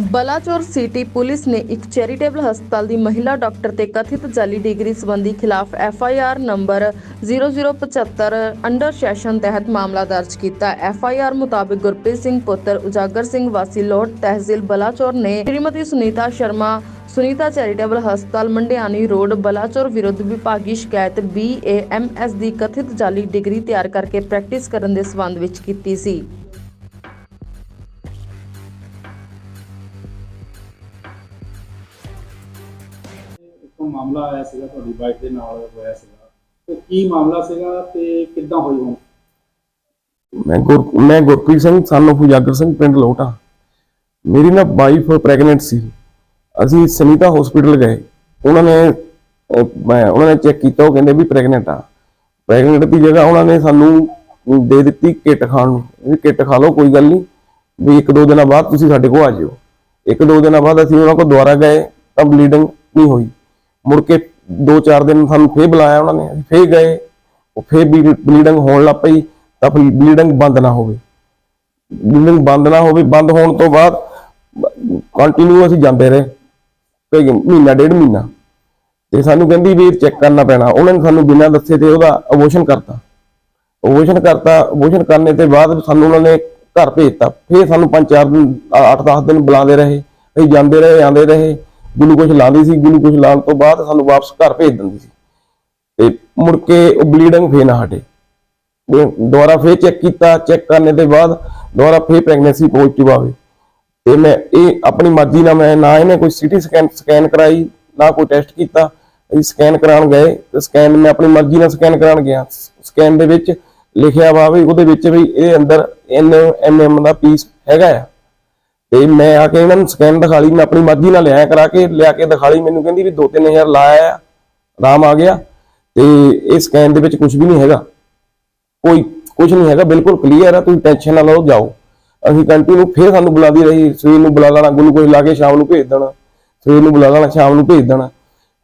Balachaur city police ਨੇ ਇੱਕ charitable ਹਸਪਤਾਲ ਦੀ ਮਹਿਲਾ ਡਾਕਟਰ ਤੇ ਕਥਿਤ ਜਾਲੀ ਡਿਗਰੀ ਸੰਬੰਧੀ ਖਿਲਾਫ F I R number 0075 under section ਤਹਿਤ ਮਾਮਲਾ ਦਰਜ ਕੀਤਾ। ਐਫ ਆਈ ਆਰ ਮੁਤਾਬਕ ਗੁਰਪ੍ਰੀਤ ਸਿੰਘ ਪੁੱਤਰ, ਉਜਾਗਰ ਸਿੰਘ ਵਾਸੀ ਲੋਟ ਤਹਿਸੀਲ ਬਲਾਚੌਰ ਨੇ ਸ਼੍ਰੀਮਤੀ ਸੁਨੀਤਾ ਸ਼ਰਮਾ, ਸੁਨੀਤਾ ਚੈਰੀਟੇਬਲ ਹਸਪਤਾਲ ਮੰਡਿਆਨੀ ਰੋਡ, ਬਲਾਚੌਰ ਵਿਰੁੱਧ ਵਿਭਾਗੀ ਸ਼ਿਕਾਇਤ ਬੀ ਏ ਐਮ ਐਸ ਦੀ ਕਥਿਤ ਜਾਲੀ ਡਿਗਰੀ ਤਿਆਰ ਕਰਕੇ ਪ੍ਰੈਕਟਿਸ ਕਰਨ ਦੇ ਸਬੰਧ ਵਿੱਚ ਕੀਤੀ ਸੀ। ਇੱਕ ਮਾਮਲਾ ਆਇਆ ਸੀਗਾ, ਤੁਹਾਡੀ ਵਾਈਫ ਦੇ ਨਾਲ ਹੋਇਆ ਸੀਗਾ। ਤੇ ਕੀ ਮਾਮਲਾ ਸੀਗਾ ਤੇ ਕਿੱਦਾਂ ਹੋਈ ਹੁਣ? ਮੈਂ ਗੁਰ, ਮੈਂ ਗੁਰਪ੍ਰੀਤ ਸਿੰਘ ਸਾਨੂੰ of ਸਿੰਘ, ਪਿੰਡ ਲੋਟਾ ਮੇਰੀ ਨਾ ਵਾਈਫ ਪ੍ਰੈਗਨੈਂਟ ਸੀ। ਅਸੀਂ ਸੁਨੀਤਾ ਹਸਪੀਟਲ ਗਏ। ਉਹਨਾਂ ਨੇ ਉਹਨਾਂ ਨੇ ਚੈੱਕ ਕੀਤਾ, ਉਹ ਕਹਿੰਦੇ ਵੀ ਪ੍ਰੈਗਨੈਂਟ ਆ। ਪ੍ਰੈਗਨੈਂਟ ਦੀ ਜਗ੍ਹਾ ਉਹਨਾਂ ਨੇ ਸਾਨੂੰ ਦੇ ਦਿੱਤੀ ਕਿੱਟ ਖਾਣ ਨੂੰ। ਵੀ ਕਿੱਟ ਖਾ ਲਓ, ਕੋਈ ਗੱਲ ਨਹੀਂ। ਵੀ ਇੱਕ ਦੋ ਦਿਨਾਂ ਬਾਅਦ ਤੁਸੀਂ ਸਾਡੇ ਕੋਲ ਆ ਜਿਓ। ਇੱਕ ਦੋ ਦਿਨਾਂ ਬਾਅਦ ਅਸੀਂ ਉਹਨਾਂ ਕੋਲ ਦੁਬਾਰਾ ਗਏ, ਤਾਂ ਬਲੀਡਿੰਗ ਨਹੀਂ ਹੋਈ। ਮੁੜ ਕੇ ਦੋ ਚਾਰ ਦਿਨ ਸਾਨੂੰ ਫੇਰ ਬੁਲਾਇਆ ਉਹਨਾਂ ਨੇ, ਫੇਰ ਗਏ, ਉਹ ਫੇਰ ਬਲੀਡਿੰਗ ਹੋਣ ਲੱਗ ਪਈ, ਤਾਂ ਬਲੀਡਿੰਗ ਬੰਦ ਨਾ ਹੋਵੇ। ਬਲੀਡਿੰਗ ਬੰਦ ਨਾ ਹੋਵੇ, ਬੰਦ ਹੋਣ ਤੋਂ ਬਾਅਦ ਕੰਟੀਨਿਊ ਅਸੀਂ ਜਾਂਦੇ ਰਹੇ, ਕਈ ਮਹੀਨਾ, ਡੇਢ ਮਹੀਨਾ। ਤੇ ਸਾਨੂੰ ਕਹਿੰਦੀ ਵੀ ਚੈੱਕ ਕਰਨਾ ਪੈਣਾ। ਉਹਨਾਂ ਨੇ ਸਾਨੂੰ ਬਿਨਾਂ ਦੱਸੇ ਤੇ ਉਹਦਾ ਅਬੋਸ਼ਨ ਕਰਤਾ। ਅਬੋਸ਼ਨ ਕਰਤਾ ਅਬੋਸ਼ਨ ਕਰਨੇ ਤੇ ਬਾਅਦ ਸਾਨੂੰ ਉਹਨਾਂ ਨੇ ਘਰ ਭੇਜਤਾ। ਫੇਰ ਸਾਨੂੰ ਪੰਜ ਚਾਰ ਦਿਨ 8-10 ਦਿਨ ਬੁਲਾਉਂਦੇ ਰਹੇ, ਅਸੀਂ ਜਾਂਦੇ ਰਹੇ, ਆਉਂਦੇ ਰਹੇ। ਗਲੂਕੋਸ਼ ਲਾਉਂਦੀ ਸੀ ਗਲੂਕੋਸ਼ ਲਾਉਣ ਤੋਂ ਬਾਅਦ ਸਾਨੂੰ ਵਾਪਸ ਘਰ ਭੇਜ ਦਿੰਦੀ ਸੀ। ਤੇ ਮੁੜ ਕੇ ਉਹ ਬਲੀਡਿੰਗ ਫੇਰ ਨਾ ਹਟੇ। ਦੁਬਾਰਾ ਫੇਰ ਚੈੱਕ ਕੀਤਾ ਚੈੱਕ ਕਰਨੇ ਦੇ ਬਾਅਦ ਦੁਬਾਰਾ ਫੇਰ ਪ੍ਰੈਗਨੈਂਸੀ ਪੋਜ਼ਿਟਿਵ ਆਵੇ। ਤੇ ਮੈਂ ਇਹ ਆਪਣੀ ਮਰਜ਼ੀ ਨਾਲ ਮੈਂ ਨਾ ਇਹਨੇ ਕੋਈ ਸਿਟੀ ਸਕੈਨ ਸਕੈਨ ਕਰਾਈ, ਨਾ ਕੋਈ ਟੈਸਟ ਕੀਤਾ। ਅਸੀਂ ਸਕੈਨ ਕਰਾਉਣ ਗਏ ਤੇ ਸਕੈਨ ਮੈਂ ਆਪਣੀ ਮਰਜ਼ੀ ਨਾਲ ਸਕੈਨ ਕਰਾਉਣ ਗਿਆ। ਸਕੈਨ ਦੇ ਵਿੱਚ ਲਿਖਿਆ ਵਾ ਵੀ ਉਹਦੇ ਵਿੱਚ ਵੀ ਇਹ ਅੰਦਰ ਐਨ ਐਮ ਦਾ ਪੀਸ ਹੈਗਾ ਆ। ਤੇ ਮੈਂ ਆ ਕੇ ਇਹਨਾਂ ਨੂੰ ਸਕੈਨ ਦਿਖਾ ਲਈ, ਮੈਂ ਆਪਣੀ ਮਰਜ਼ੀ ਨਾਲ ਲਿਆ ਕਰਾ ਕੇ, ਲਿਆ ਕੇ ਦਿਖਾ ਲਈ, ਮੈਨੂੰ ਕਹਿੰਦੀ ਵੀ 2-3000 ਲਾਇਆ ਆ, ਆਰਾਮ ਆ ਗਿਆ। ਤੇ ਇਹ ਸਕੈਨ ਦੇ ਵਿੱਚ ਕੁਝ ਵੀ ਨਹੀਂ ਹੈਗਾ। ਕੋਈ ਕੁਝ ਨਹੀਂ ਹੈਗਾ, ਬਿਲਕੁਲ ਕਲੀਅਰ ਆ, ਤੁਸੀਂ ਟੈਨਸ਼ਨ ਨਾ ਲਓ, ਜਾਓ। ਅਸੀਂ ਕੰਟੀਨਿਊ ਫੇਰ ਸਾਨੂੰ ਬੁਲਾਦੀ ਰਹੀ, ਸਵੇਰ ਨੂੰ ਬੁਲਾ ਲੈਣਾ, ਗਲੂਕੋਜ਼ ਲਾ ਕੇ ਸ਼ਾਮ ਨੂੰ ਭੇਜ ਦੇਣਾ, ਸਵੇਰ ਨੂੰ ਬੁਲਾ ਲੈਣਾ, ਸ਼ਾਮ ਨੂੰ ਭੇਜ ਦੇਣਾ।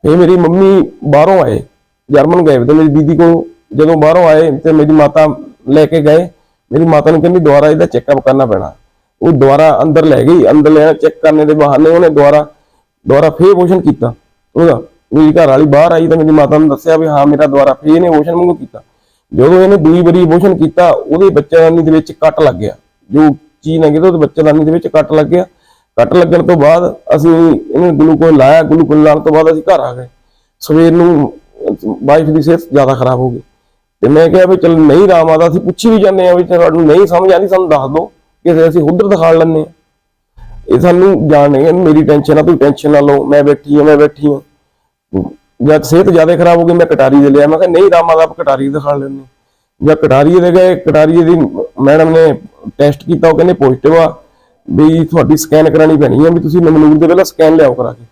ਫੇਰ ਮੇਰੀ ਮੰਮੀ ਬਾਹਰੋਂ ਆਏ, ਜਰਮਨ ਗਏ, ਤੇ ਮੇਰੀ ਦੀਦੀ ਕੋਲ ਜਦੋਂ ਬਾਹਰੋਂ ਆਏ ਤੇ ਮੇਰੀ ਮਾਤਾ ਲੈ ਕੇ ਗਏ, ਮੇਰੀ ਮਾਤਾ ਨੂੰ ਕਹਿੰਦੀ ਦੁਬਾਰਾ ਇਹਦਾ ਚੈੱਕਅਪ ਕਰਨਾ ਪੈਣਾ। ਉਹ ਦੁਬਾਰਾ ਅੰਦਰ ਲੈ ਗਈ, ਅੰਦਰ ਲੈ ਚੈੱਕ ਕਰਨੇ ਦੇ ਬਹਾਨੇ ਉਹਨੇ ਦੁਬਾਰਾ ਦੁਬਾਰਾ ਫੇਰ ਅਬੋਰਸ਼ਨ ਕੀਤਾ। ਉਹਦਾ, ਮੇਰੀ ਘਰ ਵਾਲੀ ਬਾਹਰ ਆਈ ਤਾਂ ਮੇਰੀ ਮਾਤਾ ਨੂੰ ਦੱਸਿਆ ਵੀ ਹਾਂ, ਮੇਰਾ ਦੁਬਾਰਾ ਫੇਰ ਇਹਨੇ ਅਬੋਰਸ਼ਨ ਵਾਂਗੂ ਕੀਤਾ। ਜਦੋਂ ਇਹਨੇ ਦੂਈ ਵਾਰੀ ਅਬੋਰਸ਼ਨ ਕੀਤਾ, ਉਹਦੇ ਬੱਚੇਦਾਨੀ ਦੇ ਵਿੱਚ ਕੱਟ ਲੱਗ ਗਿਆ। ਜੋ ਚੀਜ਼ ਨਾ ਕਿਤੇ ਉਹਦੇ ਬੱਚੇਦਾਨੀ ਦੇ ਵਿੱਚ ਕੱਟ ਲੱਗ ਗਿਆ। ਕੱਟ ਲੱਗਣ ਤੋਂ ਬਾਅਦ ਅਸੀਂ ਇਹਨੇ ਗਲੂਕੋਜ਼ ਲਾਇਆ ਗਲੂਕੋਜ਼ ਲਾਉਣ ਤੋਂ ਬਾਅਦ ਅਸੀਂ ਘਰ ਆ ਗਏ। ਸਵੇਰ ਨੂੰ ਵਾਈਫ ਦੀ ਸਿਹਤ ਜ਼ਿਆਦਾ ਖਰਾਬ ਹੋ ਗਈ। ਤੇ ਮੈਂ ਕਿਹਾ ਵੀ ਚਲ ਨਹੀਂ ਰਾਮ ਆਦਾ, ਅਸੀਂ ਪੁੱਛੀ ਵੀ ਜਾਂਦੇ ਆ ਵੀ ਤੁਹਾਨੂੰ ਨਹੀਂ ਸਮਝ ਆਉਂਦੀ, ਸਾਨੂੰ ਦੱਸ ਦਿਓ। ਕਿ ਅਸੀਂ ਉਧਰ ਦਿਖਾ ਲੈਂਦੇ ਆ ਇਹ ਸਾਨੂੰ ਜਾਣਗੇ ਮੇਰੀ ਟੈਨਸ਼ਨ ਆ, ਤੁਸੀਂ ਟੈਨਸ਼ਨ ਨਾ ਲਓ, ਮੈਂ ਬੈਠੀ ਆ ਮੈਂ ਬੈਠੀ ਆ ਜਦ ਸਿਹਤ ਜ਼ਿਆਦਾ ਖਰਾਬ ਹੋ ਗਈ, ਮੈਂ ਕਟਾਰੀ ਦੇ ਲਿਆ। ਮੈਂ ਕਿਹਾ, ਨਹੀਂ ਰਾਮਾ ਦਾ ਕਟਾਰੀ ਦਿਖਾ ਲੈਂਦੇ ਜਦ ਕਟਾਰੀ ਦੇ ਗਏ, ਕਟਾਰੀ ਦੀ ਮੈਡਮ ਨੇ ਟੈਸਟ ਕੀਤਾ, ਉਹ ਕਹਿੰਦੇ ਪੋਜ਼ਿਟਿਵ ਆ। ਵੀ ਤੁਹਾਡੀ ਸਕੈਨ ਕਰਾਣੀ ਪੈਣੀ ਆ, ਵੀ ਤੁਸੀਂ ਨਮਨੂਰ ਦੇ ਪਹਿਲਾਂ ਸਕੈਨ ਲਿਆਓ ਕਰਾ ਕੇ।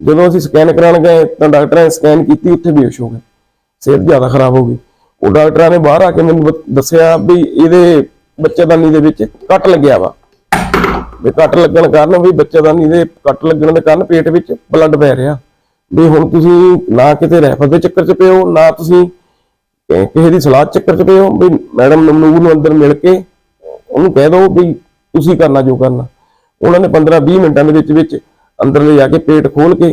ਜਦੋਂ ਅਸੀਂ ਸਕੈਨ ਕਰਾਉਣ ਗਏ, ਤਾਂ ਡਾਕਟਰਾਂ ਨੇ ਸਕੈਨ ਕੀਤੀ, ਉੱਥੇ ਬੇਹੋਸ਼ ਹੋ ਗਏ। ਸਿਹਤ ਜ਼ਿਆਦਾ ਖਰਾਬ ਹੋ ਗਈ। ਉਹ ਡਾਕਟਰਾਂ ਨੇ ਬਾਹਰ ਆ ਕੇ ਮੈਨੂੰ ਦੱਸਿਆ ਵੀ ਇਹਦੇ ਬੱਚੇਦਾਨੀ ਦੇ ਵਿੱਚ ਕੱਟ ਲੱਗਿਆ ਵਾ। ਵੀ ਕੱਟ ਲੱਗਣ ਕਾਰਨ ਵੀ ਬੱਚੇਦਾਨੀ ਦੇ ਕੱਟ ਲੱਗਣ ਦੇ ਕਾਰਨ ਪੇਟ ਵਿੱਚ ਬਲੱਡ ਪੈ ਰਿਹਾ। ਵੀ ਹੁਣ ਤੁਸੀਂ ਨਾ ਕਿਤੇ ਰੈਫਰ ਦੇ ਚੱਕਰ 'ਚ ਪਿਓ ਨਾ ਤੁਸੀਂ ਕਿਸੇ ਦੀ ਸਲਾਹ ਚੱਕਰ 'ਚ ਪਿਓ ਵੀ ਮੈਡਮ ਨਮਨੂਰ ਨੂੰ ਅੰਦਰ ਮਿਲ ਕੇ ਉਹਨੂੰ ਕਹਿ ਦਿਓ ਵੀ ਤੁਸੀਂ ਕਰਨਾ ਜੋ ਕਰਨਾ। ਉਹਨਾਂ ਨੇ 15-20 ਮਿੰਟਾਂ ਦੇ ਵਿੱਚ ਵਿੱਚ ਅੰਦਰ ਲੈ ਜਾ ਕੇ ਪੇਟ ਖੋਲ ਕੇ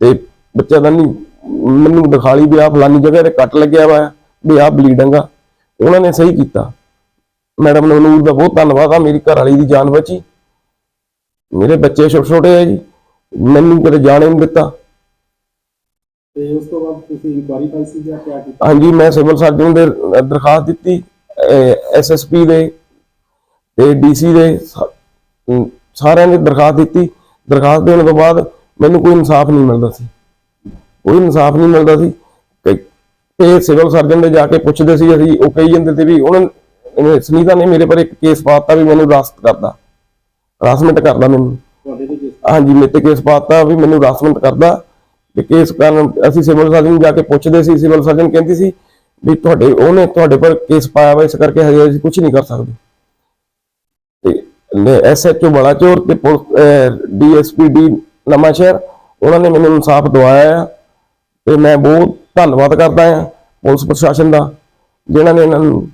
ਤੇ ਬੱਚਾ ਬੱਚੇਦਾਨੀ ਮੈਨੂੰ ਦਿਖਾ ਲਈ ਵੀ ਆ ਫਲਾਨੀ ਜਗ੍ਹਾ ਤੇ ਕੱਟ ਲੱਗਿਆ ਵਾ, ਵੀ ਆ ਬਲੀਡਿੰਗ ਆ। ਉਹਨਾਂ ਨੇ ਸਹੀ ਕੀਤਾ। ਮੈਡਮ ਨਮਨੂਰ ਦਾ ਬਹੁਤ ਧੰਨਵਾਦ ਆ ਮੇਰੀ ਘਰ ਵਾਲੀ ਦੀ ਜਾਨ ਬਚੀ। ਮੇਰੇ ਬੱਚੇ ਛੋਟੇ ਛੋਟੇ ਆ ਜੀ ਮੈਨੂੰ ਕਦੇ ਜਾਣ ਨਹੀਂ ਦਿੱਤਾ। ਤੇ ਉਸ ਤੋਂ ਬਾਅਦ ਤੁਸੀਂ ਇਨਕੁਆਰੀ ਪਾਈ ਸੀ ਜਾਂ ਕਿਆ ਕੀਤਾ? ਹਾਂਜੀ ਮੈਂ ਸਿਵਲ ਸਰਜਨ ਦੇ ਦਰਖਾਸਤ ਦਿੱਤੀ ਐਸਐਸਪੀ ਦੇ ਤੇ ਡੀਸੀ ਦੇ ਸਾਰਿਆਂ ਨੇ ਦਰਖਾਸਤ ਦਿੱਤੀ। ਦਰਖਾਸਤ ਦੇਣ ਤੋਂ ਬਾਅਦ ਮੈਨੂੰ ਕੋਈ ਇਨਸਾਫ ਨਹੀਂ ਮਿਲਦਾ ਸੀ। ਕੋਈ ਇਨਸਾਫ ਨਹੀਂ ਮਿਲਦਾ ਸੀ। ਤੇ ਸਿਵਲ ਸਰਜਨ ਦੇ ਜਾ ਕੇ ਪੁੱਛਦੇ ਸੀ ਅਸੀਂ ਉਹ ਕਹੀ ਜਾਂਦੇ ਤੇ ਵੀ ਉਹਨਾਂ ਨੇ ਸੁਨੀਤਾ ਨੇ ਮੇਰੇ ਪਰ ਇੱਕ ਕੇਸ ਪਾਤਾ ਵੀ ਮੈਨੂੰ ਰਾਸਤ ਕਰਦਾ। ਹਰਾਸਮੈਂਟ ਕਰਦਾ ਮੈਨੂੰ। ਹਾਂਜੀ ਮੇਰੇ ਤੇ ਕੇਸ ਪਾਤਾ ਵੀ ਮੈਨੂੰ ਹਰਾਸਮੈਂਟ ਕਰਦਾ। ਤੇ ਕੇਸ ਕਾਰਨ ਅਸੀਂ ਸਿਵਲ ਸਰਜਨ ਨੂੰ ਜਾ ਕੇ ਪੁੱਛਦੇ ਸੀ ਸਿਵਲ ਸਰਜਨ ਕਹਿੰਦੀ ਸੀ ਵੀ ਤੁਹਾਡੇ ਉਹਨੇ ਤੁਹਾਡੇ ਪਰ ਕੇਸ ਪਾਇਆ ਵਾ ਇਸ ਕਰਕੇ ਹਜੇ ਅਸੀਂ ਕੁਝ ਨਹੀਂ ਕਰ ਸਕਦੇ। ਤੇ ਐਸਐਚਓ ਬਲਾਚੌਰ ਤੇ ਡੀਐਸਪੀ ਡੀ ਨਵਾਂਸ਼ਹਿਰ ਉਹਨਾਂ ਨੇ ਮੈਨੂੰ ਇਨਸਾਫ ਦਿਵਾਇਆ ਤੇ ਮੈਂ ਬਹੁਤ ਧੰਨਵਾਦ ਕਰਦਾ ਆ ਪੁਲਿਸ ਪ੍ਰਸ਼ਾਸਨ ਦਾ ਜਿਨ੍ਹਾਂ ਨੇ ਇਹਨਾਂ ਨੂੰ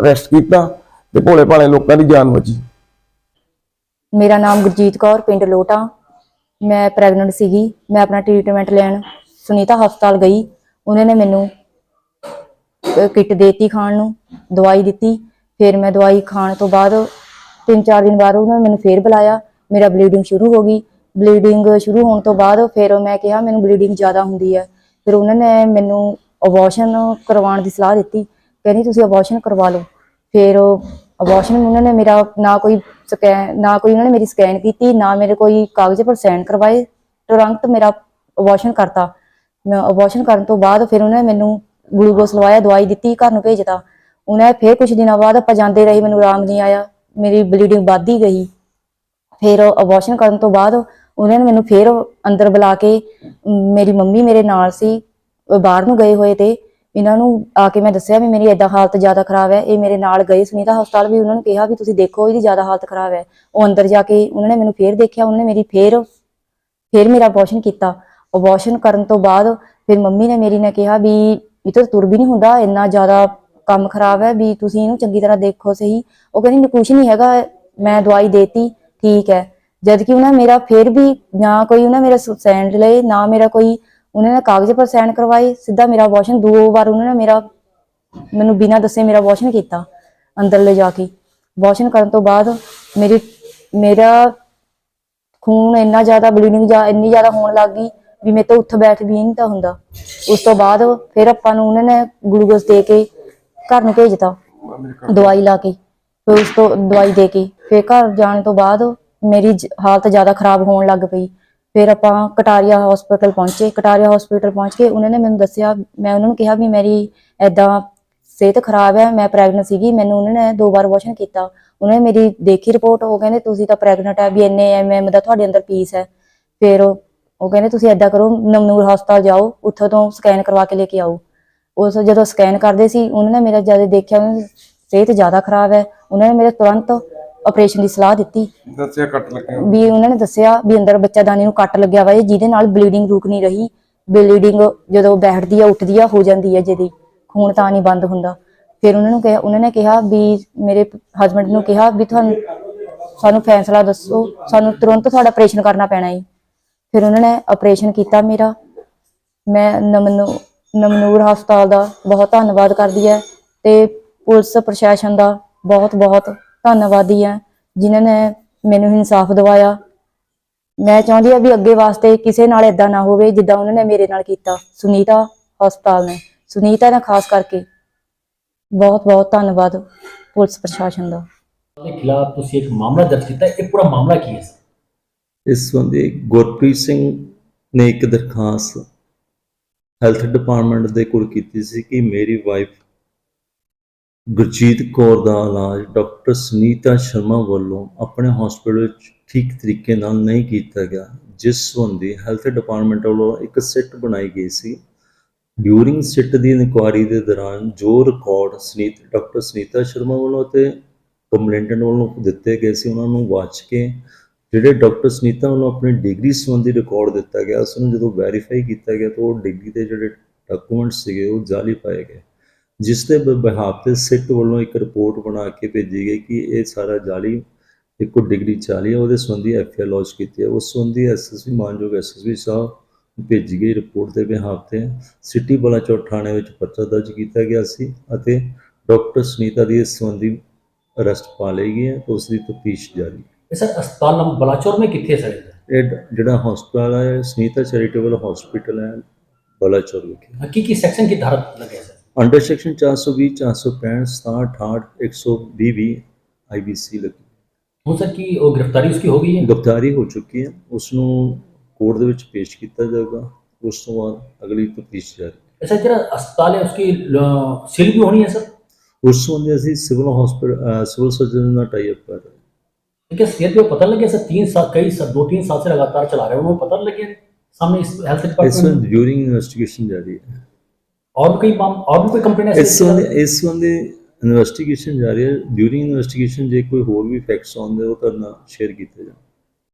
ਅਰੈਸਟ ਕੀਤਾ ਤੇ ਭੋਲੇ ਭਾਲੇ ਲੋਕਾਂ ਦੀ ਜਾਨ ਬਚੀ। ਮੇਰਾ ਨਾਮ ਗੁਰਜੀਤ ਕੌਰ, ਪਿੰਡ ਲੋਟਾ। ਮੈਂ ਪ੍ਰੈਗਨੈਂਟ ਸੀਗੀ। ਮੈਂ ਆਪਣਾ ਟ੍ਰੀਟਮੈਂਟ ਲੈਣ ਸੁਨੀਤਾ ਹਸਪਤਾਲ ਗਈ। ਉਹਨਾਂ ਨੇ ਮੈਨੂੰ ਕਿੱਟ ਦੇਤੀ ਖਾਣ ਨੂੰ, ਦਵਾਈ ਦਿੱਤੀ। ਫਿਰ ਮੈਂ ਦਵਾਈ ਖਾਣ ਤੋਂ ਬਾਅਦ ਤਿੰਨ ਚਾਰ ਦਿਨ ਬਾਅਦ ਉਹਨਾਂ ਨੇ ਮੈਨੂੰ ਫੇਰ ਬੁਲਾਇਆ। ਮੇਰਾ ਬਲੀਡਿੰਗ ਸ਼ੁਰੂ ਹੋ ਗਈ। ਬਲੀਡਿੰਗ ਸ਼ੁਰੂ ਹੋਣ ਤੋਂ ਬਾਅਦ ਫਿਰ ਮੈਂ ਕਿਹਾ, ਮੈਨੂੰ ਬਲੀਡਿੰਗ ਜ਼ਿਆਦਾ ਹੁੰਦੀ ਹੈ। ਫਿਰ ਉਹਨਾਂ ਨੇ ਮੈਨੂੰ ਅਬੋਰਸ਼ਨ ਕਰਵਾਉਣ ਦੀ ਸਲਾਹ ਦਿੱਤੀ। ਕਹਿੰਦੀ ਤੁਸੀਂ ਅਬੋਰਸ਼ਨ ਕਰਵਾ ਲਓ। ਫਿਰ ਅਬੋਰਸ਼ਨ ਉਹਨਾਂ ਨੇ ਮੇਰਾ ਨਾ ਕੋਈ ਸਕੈਨ ਨਾ ਕੋਈ ਉਹਨਾਂ ਨੇ ਮੇਰੀ ਸਕੈਨ ਕੀਤੀ, ਨਾ ਮੇਰੇ ਕੋਈ ਕਾਗਜ਼ ਪਰ ਸਾਈਨ ਕਰਵਾਏ। ਤੁਰੰਤ ਮੇਰਾ ਅਬੋਰਸ਼ਨ ਕਰਤਾ। ਮੈਂ ਅਬੋਰਸ਼ਨ ਕਰਨ ਤੋਂ ਬਾਅਦ ਫਿਰ ਉਹਨੇ ਮੈਨੂੰ ਗਲੂਕੋਸ ਲਵਾਇਆ, ਦਵਾਈ ਦਿੱਤੀ, ਘਰ ਨੂੰ ਭੇਜਤਾ। ਉਹਨੇ ਫਿਰ ਕੁਝ ਦਿਨਾਂ ਬਾਅਦ ਆਪਾਂ ਜਾਂਦੇ ਰਹੇ, ਮੈਨੂੰ ਆਰਾਮ ਨਹੀਂ ਆਇਆ। ਮੇਰੀ ਬਲੀਡਿੰਗ ਵੱਧਦੀ ਗਈ। ਫਿਰ ਅਬੋਰਸ਼ਨ ਕਰਨ ਤੋਂ ਬਾਅਦ ਉਹਨਾਂ ਨੇ ਮੈਨੂੰ ਫਿਰ ਅੰਦਰ ਬੁਲਾ ਕੇ, ਮੇਰੀ ਮੰਮੀ ਮੇਰੇ ਨਾਲ ਸੀ ਬਾਹਰ ਨੂੰ ਗਏ ਹੋਏ ਤੇ। ਇਹਨਾਂ ਨੂੰ ਆ ਕੇ ਮੈਂ ਦੱਸਿਆ ਵੀ ਮੇਰੀ ਏਦਾਂ ਹਾਲਤ ਜ਼ਿਆਦਾ ਖਰਾਬ ਹੈ, ਇਹ ਮੇਰੇ ਨਾਲ ਗਏ ਸੁਨੀਤਾ ਹਸਪਤਾਲ ਵੀ ਉਹਨਾਂ ਨੂੰ ਕਿਹਾ ਵੀ ਤੁਸੀਂ ਦੇਖੋ ਇਹਦੀ ਜ਼ਿਆਦਾ ਹਾਲਤ ਖਰਾਬ ਹੈ। ਉਹ ਅੰਦਰ ਜਾ ਕੇ ਉਹਨਾਂ ਨੇ ਮੈਨੂੰ ਫੇਰ ਦੇਖਿਆ, ਉਹਨਾਂ ਨੇ ਮੇਰੀ ਫੇਰ, ਫਿਰ ਮੇਰਾ ਅਬੋਰਸ਼ਨ ਕੀਤਾ। ਅਬੋਰਸ਼ਨ ਕਰਨ ਤੋਂ ਬਾਅਦ ਫਿਰ ਮੰਮੀ ਨੇ ਮੇਰੀ ਨੇ ਕਿਹਾ ਵੀ ਇਹ ਤਾਂ ਤੁਰ ਵੀ ਨਹੀਂ ਹੁੰਦਾ, ਇੰਨਾ ਜ਼ਿਆਦਾ ਕੰਮ ਖਰਾਬ ਹੈ ਵੀ ਤੁਸੀਂ ਇਹਨੂੰ ਚੰਗੀ ਤਰ੍ਹਾਂ ਦੇਖੋ ਸਹੀ। ਉਹ ਕਹਿੰਦੀ ਕੁਝ ਨਹੀਂ ਹੈਗਾ, ਮੈਂ ਦਵਾਈ ਦੇਤੀ, ਠੀਕ ਹੈ। ਜਦ ਕਿ ਉਹਨਾਂ ਮੇਰਾ ਫਿਰ ਵੀ ਨਾ ਕੋਈ ਉਹਨਾਂ ਮੇਰਾ ਸੈਂਡ ਲਏ, ਨਾ ਮੇਰਾ ਕੋਈ ਉਹਨਾਂ ਨੇ ਕਾਗਜ਼ ਪਰ ਸਾਈਨ ਕਰਵਾਏ, ਸਿੱਧਾ ਮੇਰਾ ਅਬੋਰਸ਼ਨ ਦੋ ਵਾਰ ਉਹਨਾਂ ਨੇ ਮੇਰਾ, ਮੈਨੂੰ ਬਿਨਾਂ ਦੱਸੇ ਮੇਰਾ ਅਬੋਰਸ਼ਨ ਕੀਤਾ ਅੰਦਰ ਲੈ ਜਾ ਕੇ। ਅਬੋਰਸ਼ਨ ਕਰਨ ਤੋਂ ਬਾਅਦ ਮੇਰੀ, ਮੇਰਾ ਖੂਨ ਇੰਨਾ ਜ਼ਿਆਦਾ ਬਲੀਡਿੰਗ ਜਾਂ ਇੰਨੀ ਜ਼ਿਆਦਾ ਹੋਣ ਲੱਗ ਗਈ ਵੀ ਮੇਰੇ ਤੋਂ ਉੱਠ ਬੈਠ ਵੀ ਨਹੀਂ ਤਾਂ ਹੁੰਦਾ। ਉਸ ਤੋਂ ਬਾਅਦ ਫਿਰ ਆਪਾਂ ਨੂੰ ਉਹਨਾਂ ਨੇ ਗਲੂਕੋਜ਼ ਦੇ ਕੇ ਘਰ ਨੂੰ ਭੇਜਤਾ, ਦਵਾਈ ਲਾ ਕੇ। ਫਿਰ ਉਸ ਤੋਂ ਦਵਾਈ ਦੇ ਕੇ, ਫਿਰ ਘਰ ਜਾਣ ਤੋਂ ਬਾਅਦ ਮੇਰੀ ਹਾਲਤ ਜ਼ਿਆਦਾ ਖਰਾਬ ਹੋਣ ਲੱਗ ਪਈ। ਫਿਰ ਆਪਾਂ ਕਟਾਰੀਆ ਹਸਪੀਟਲ ਪਹੁੰਚੇ। ਕਟਾਰੀਆ ਹਸਪੀਟਲ ਪਹੁੰਚ ਕੇ ਉਹਨਾਂ ਨੇ ਮੈਨੂੰ ਦੱਸਿਆ, ਮੈਂ ਉਹਨਾਂ ਨੂੰ ਕਿਹਾ ਵੀ ਮੇਰੀ ਐਦਾਂ ਸਿਹਤ ਖਰਾਬ ਹੈ, ਮੈਂ ਪ੍ਰੈਗਨੈਂਟ ਸੀਗੀ, ਮੈਨੂੰ ਉਹਨਾਂ ਨੇ ਦੋ ਵਾਰ ਵਾਸ਼ਨ ਕੀਤਾ। ਉਹਨਾਂ ਨੇ ਮੇਰੀ ਦੇਖੀ ਰਿਪੋਰਟ ਉਹ ਕਹਿੰਦੇ ਤੁਸੀਂ ਤਾਂ ਪ੍ਰੈਗਨੈਂਟ ਹੈ, ਵੀ ਇੰਨੇ ਐਮਐਮ ਦਾ ਤੁਹਾਡੇ ਅੰਦਰ ਪੀਸ ਹੈ। ਫਿਰ ਉਹ ਕਹਿੰਦੇ ਤੁਸੀਂ ਐਦਾਂ ਕਰੋ ਨਮਨੂਰ ਹਸਪਤਾਲ ਜਾਓ, ਉੱਥੋਂ ਤੋਂ ਸਕੈਨ ਕਰਵਾ ਕੇ ਲੈ ਕੇ ਆਓ। ਉਸ ਜਦੋਂ ਸਕੈਨ ਕਰਦੇ ਸੀ, ਉਹਨਾਂ ਨੇ ਮੇਰਾ ਜਦ ਦੇਖਿਆ ਉਹਨਾਂ ਦੀ ਸਿਹਤ ਜ਼ਿਆਦਾ ਖਰਾਬ ਹੈ, ਉਹਨਾਂ ਨੇ ਮੇਰੇ ਤੁਰੰਤ ਆਪਰੇਸ਼ਨ ਦੀ ਸਲਾਹ ਦਿੱਤੀ। ਦੱਸਿਆ ਕੱਟ ਲੱਗਿਆ। ਵੀ ਉਹਨਾਂ ਨੇ ਦੱਸਿਆ ਵੀ ਅੰਦਰ ਬੱਚਾਦਾਨੀ ਨੂੰ ਕੱਟ ਲੱਗਿਆ ਵਾ ਜਿਹਦੇ ਨਾਲ ਬਲੀਡਿੰਗ ਰੁਕ ਨਹੀਂ ਰਹੀ। ਬਲੀਡਿੰਗ ਜਦੋਂ ਬੈਠਦੀ ਆ ਉੱਠਦੀ ਆ ਹੋ ਜਾਂਦੀ ਹੈ ਜਿਹਦੀ। ਖੂਨ ਤਾਂ ਨਹੀਂ ਬੰਦ ਹੁੰਦਾ। ਫਿਰ ਉਹਨਾਂ ਨੂੰ ਕਿਹਾ ਉਹਨਾਂ ਨੇ ਕਿਹਾ ਵੀ ਮੇਰੇ ਹਸਬੰਡ ਨੂੰ ਕਿਹਾ ਵੀ ਤੁਹਾਨੂੰ ਸਾਨੂੰ ਫੈਸਲਾ ਦੱਸੋ ਸਾਨੂੰ ਤੁਰੰਤ ਤੁਹਾਡਾ ਆਪਰੇਸ਼ਨ ਕਰਨਾ ਪੈਣਾ ਹੈ ਫਿਰ ਉਹਨਾਂ ਨੇ ਆਪਰੇਸ਼ਨ ਕੀਤਾ ਮੇਰਾ। ਮੈਂ ਨਮਨੂ ਨਮਨੂਰ ਹਸਪਤਾਲ ਦਾ ਬਹੁਤ ਧੰਨਵਾਦ ਕਰਦੀ ਹੈ ਤੇ ਪੁਲਿਸ ਪ੍ਰਸ਼ਾਸਨ ਦਾ ਬਹੁਤ ਬਹੁਤ ਧੰਨਵਾਦੀ ਹੈ ਜਿਨ੍ਹਾਂ ਨੇ ਮੈਨੂੰ ਇਨਸਾਫ ਦਿਵਾਇਆ। ਮੈਂ ਚਾਹੁੰਦੀ ਆ ਵੀ ਅੱਗੇ ਵਾਸਤੇ ਕਿਸੇ ਨਾਲ ਇਦਾਂ ਨਾ ਹੋਵੇ ਜਿੱਦਾਂ ਉਹਨਾਂ ਨੇ ਮੇਰੇ ਨਾਲ ਕੀਤਾ। ਸੁਨੀਤਾ ਹਸਪਤਾਲ ਨੇ। ਸੁਨੀਤਾ ਦਾ ਖਾਸ ਕਰਕੇ ਬਹੁਤ ਬਹੁਤ ਧੰਨਵਾਦ ਪੁਲਿਸ ਪ੍ਰਸ਼ਾਸਨ ਦਾ। ਦੇ ਖਿਲਾਫ ਤੁਸੀਂ ਇੱਕ ਮਾਮਲਾ ਦਰਜ ਕੀਤਾ ਹੈ। ਇਹ ਪੂਰਾ ਮਾਮਲਾ ਕੀ ਹੈ ਸਰ? ਇਸ ਸੰਬੰਧੀ ਗੁਰਪ੍ਰੀਤ ਸਿੰਘ ਨੇ ਇੱਕ ਦਰਖਾਸਤ ਹੈਲਥ ਡਿਪਾਰਟਮੈਂਟ ਦੇ ਕੋਲ ਕੀਤੀ ਸੀ ਕਿ ਮੇਰੀ ਵਾਈਫ ਗੁਰਜੀਤ ਕੌਰ ਦਾ ਇਲਾਜ ਡਾਕਟਰ ਸੁਨੀਤਾ ਸ਼ਰਮਾ ਵੱਲੋਂ ਆਪਣੇ ਹਸਪੀਟਲ ਵਿੱਚ ਠੀਕ ਤਰੀਕੇ ਨਾਲ ਨਹੀਂ ਕੀਤਾ ਗਿਆ, ਜਿਸ ਸੰਬੰਧੀ ਹੈਲਥ ਡਿਪਾਰਟਮੈਂਟ ਵੱਲੋਂ ਇੱਕ ਸਿੱਟ ਬਣਾਈ ਗਈ ਸੀ। ਡਿਊਰਿੰਗ ਸਿੱਟ ਦੀ ਇਨਕੁਆਇਰੀ ਦੇ ਦੌਰਾਨ ਜੋ ਰਿਕਾਰਡ ਸੁਨੀਤ, ਡਾਕਟਰ ਸੁਨੀਤਾ ਸ਼ਰਮਾ ਵੱਲੋਂ ਅਤੇ ਕੰਪਲੇਂਟੈਂਟ ਵੱਲੋਂ ਦਿੱਤੇ ਗਏ ਸੀ, ਉਹਨਾਂ ਨੂੰ ਵਾਚ ਕੇ ਜਿਹੜੇ ਡਾਕਟਰ ਸੁਨੀਤਾ ਵੱਲੋਂ ਆਪਣੀ ਡਿਗਰੀ ਸੰਬੰਧੀ ਰਿਕਾਰਡ ਦਿੱਤਾ ਗਿਆ, ਉਸ ਨੂੰ ਜਦੋਂ ਵੈਰੀਫਾਈ ਕੀਤਾ ਗਿਆ ਤਾਂ ਉਹ ਡਿਗਰੀ ਦੇ ਜਿਹੜੇ ਡਾਕੂਮੈਂਟ ਸੀਗੇ ਉਹ ਜਾਲੀ ਪਾਏ ਗਏ। ਜਿਸ ਦੇ ਬਿਹਾਫ ਤੇ ਸਿੱਟ ਵੱਲੋਂ ਇੱਕ ਰਿਪੋਰਟ ਬਣਾ ਕੇ ਭੇਜੀ ਗਈ ਕਿ ਇਹ ਸਾਰਾ ਜਾਲੀ ਇੱਕੋ ਡਿਗਰੀ ਚਾਲੀ ਹੈ ਉਹਦੇ ਸੰਬੰਧੀ ਐਫ ਆਰ ਲੌਂਚ ਕੀਤੀ ਹੈ ਉਸ ਸੰਬੰਧੀ ਐਸਐਸਪੀ ਮਾਨਯੋਗ ਐਸਐਸਪੀ ਸਾਹਿਬ ਭੇਜੀ ਗਈ ਰਿਪੋਰਟ ਦੇ ਬਿਹਾਫ ਤੇ ਸਿਟੀ ਬਲਾਚੌਰ ਥਾਣੇ ਵਿੱਚ ਪਰਚਾ ਦਰਜ ਕੀਤਾ ਗਿਆ ਸੀ ਅਤੇ ਡਾਕਟਰ ਸੁਨੀਤਾ ਦੀ ਇਸ ਸੰਬੰਧੀ ਅਰੈਸਟ ਪਾ ਲਈ ਗਈ ਹੈ ਉਸ ਦੀ ਤਫਤੀਸ਼ ਜਾਰੀ ਹੈ। ਸਰ ਹਸਪਤਾਲ ਨੰਬਰ ਬਲਾਚੌਰ ਮੇ ਕਿੱਥੇ ਹੈ ਸਰ ਇਹ? ਜਿਹੜਾ ਹਸਪਤਾਲ ਹੈ ਸੁਨੀਤਾ ਚੈਰੀਟੇਬਲ ਹਸਪੀਟਲ ਹੈ ਬਲਾਚੌਰ ਵਿਖੇ। ਕੀ ਕੀ ਸੈਕਸ਼ਨ ਕੀ ਧਾਰਾ ਲੱਗਿਆ ਸਰ? ਅੰਡਰ ਸੈਕਸ਼ਨ 420 465 67 120 ਵੀ ਆਈਬੀਸੀ ਲੱਗੀ। ਹੋ ਸਰ ਕੀ ਉਹ ਗ੍ਰਿਫਤਾਰੀ ਉਸकी ਹੋ ਗਈ ਹੈ? ਗ੍ਰਿਫਤਾਰੀ ਹੋ ਚੁੱਕੀ ਹੈ। ਉਸ ਨੂੰ ਕੋਰਟ ਦੇ ਵਿੱਚ ਪੇਸ਼ ਕੀਤਾ ਜਾਏਗਾ। ਉਸ ਤੋਂ ਬਾਅਦ ਅਗਲੀ ਤਫਤੀਸ਼ ਜਾਰੀ। ਅੱਛਾ ਜਿਹੜਾ ਹਸਪਤਾਲ ਹੈ ਉਸकी ਸੀਲ ਵੀ ਹੋਣੀ ਹੈ ਸਰ? ਉਸ ਸੰਬੰਧੀ ਅਸੀਂ ਸਿਵਲ ਹਸਪੀਟਲ ਸਿਵਲ ਸਰਜਨ ਨਾਲ ਟਾਈ ਅਪ ਕਰ ਰਹੇ ਹਾਂ। ਕਿ ਸਿਹਤ ਨੂੰ ਪਤਾ ਲੱਗਿਆ ਸਰ 3 ਸਾਲ ਕਈ ਸਰ 2-3 ਸਾਲ ਸੇ ਲਗਾਤਾਰ ਚਲਾ ਰਹੇ ਹੋ ਉਹਨੂੰ ਪਤਾ ਲੱਗਿਆ ਸਾਹਮਣੇ ਹੈਲਥ ਡਿਪਾਰਟਮੈਂਟ ਇਸ ਡਿਊਰਿੰਗ ਇਨਵੈਸਟੀਗੇਸ਼ਨ ਜਾਰੀ ਹੈ। और भी कई माम- और भी कोई कंप्लेन ਇਸ ਸੰਬੰਧੀ ਇਸ ਸੰਬੰਧੀ ਇਨਵੈਸਟੀਗੇਸ਼ਨ ਜਾਰੀ ਹੈ ਡਿਊਰਿੰਗ ਇਨਵੈਸਟੀਗੇਸ਼ਨ ਜੇ ਕੋਈ ਹੋਰ ਵੀ ਫੈਕਟਸ ਆਉਂਦੇ ਉਹ ਤੁਹਾਡੇ ਨਾਲ ਸ਼ੇਅਰ ਕੀਤੇ ਜਾਣ